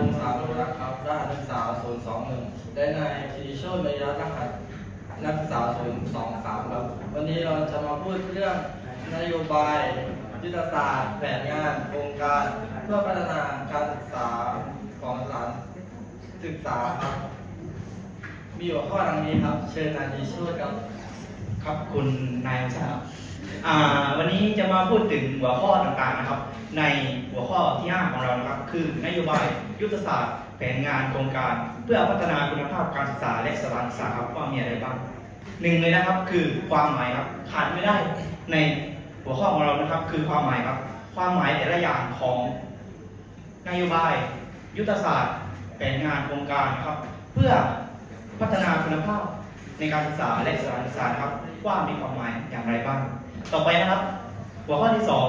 วงศานุรักษ์ครับรหัสนักศึกษา 021 และนายสิริโชติมยรัตน์รหัสนักศึกษา 023 ครับ วันนี้เราจะมาพูดเรื่องนโยบายยุทธศาสตร์ แผนงานโครงการ เพื่อพัฒนาการศึกษาของสถานศึกษาครับมีหัวข้อดังนี้ครับ เชิญนายสิริโชติครับ ครับคุณนายชาครับอ่า วันนี้จะมาพูดถึงหัวข้อต่างๆนะครับ ในหัวข้อที่ 5 ของเรานะครับ คือนโยบายยุทธศาสตร์แผนงานโครงการ เพื่อพัฒนาคุณภาพการศึกษาและสถานศึกษาครับว่ามีอะไรบ้างหนึ่งเลยนะครับคือความหมายครับขาดไม่ได้ในหัวข้อของเรานะครับ คือความหมายครับ ความหมายแต่ละอย่างของนโยบาย ยุทธศาสตร์ แผนงานโครงการครับ เพื่อพัฒนาคุณภาพ ในการศึกษาและสถานศึกษาครับว่ามีความหมายอย่างไรบ้าง ต่อไปนะครับ หัวข้อที่สอง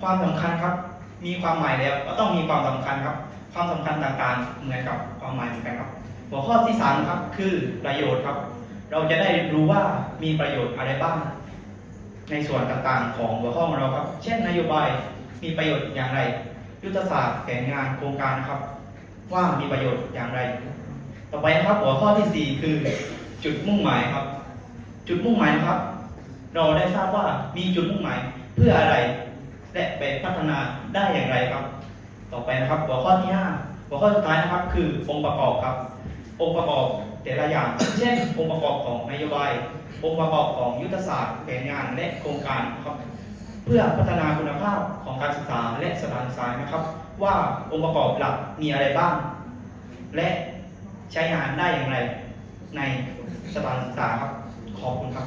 ความสำคัญครับ มีความหมายแล้วก็ต้องมีความสำคัญครับ ความสำคัญต่างๆเหมือนกับความหมายเหมือนกันครับ หัวข้อที่สามครับคือประโยชน์ครับ เราจะได้รู้ว่ามีประโยชน์อะไรบ้าง ในส่วนต่างๆ ของหัวข้อของเราครับ เช่นนโยบายมีประโยชน์อย่างไร ยุทธศาสตร์แผนงานโครงการนะครับ ว่ามีประโยชน์อย่างไร ต่อไปนะครับหัวข้อที่สี่คือ จุดมุ่งหมายครับ จุดมุ่งหมายนะครับ เราได้ทราบว่ามีจุดมุ่งหมายเพื่ออะไร และไปพัฒนาได้อย่างไรครับ ต่อไปนะครับ หัวข้อที่ห้าหัวข้อสุดท้ายนะครับ คือองค์ประกอบครับ องค์ประกอบแต่ละอย่าง เช่น องค์ประกอบของนโยบาย องค์ประกอบของยุทธศาสตร์แผนงานและโครงการครับ เพื่อพัฒนาคุณภาพของการศึกษาและสถานศึกษานะครับ ว่าองค์ประกอบหลักมีอะไรบ้าง และใช้งานได้อย่างไร ในสถานศึกษาครับ ขอบคุณครับ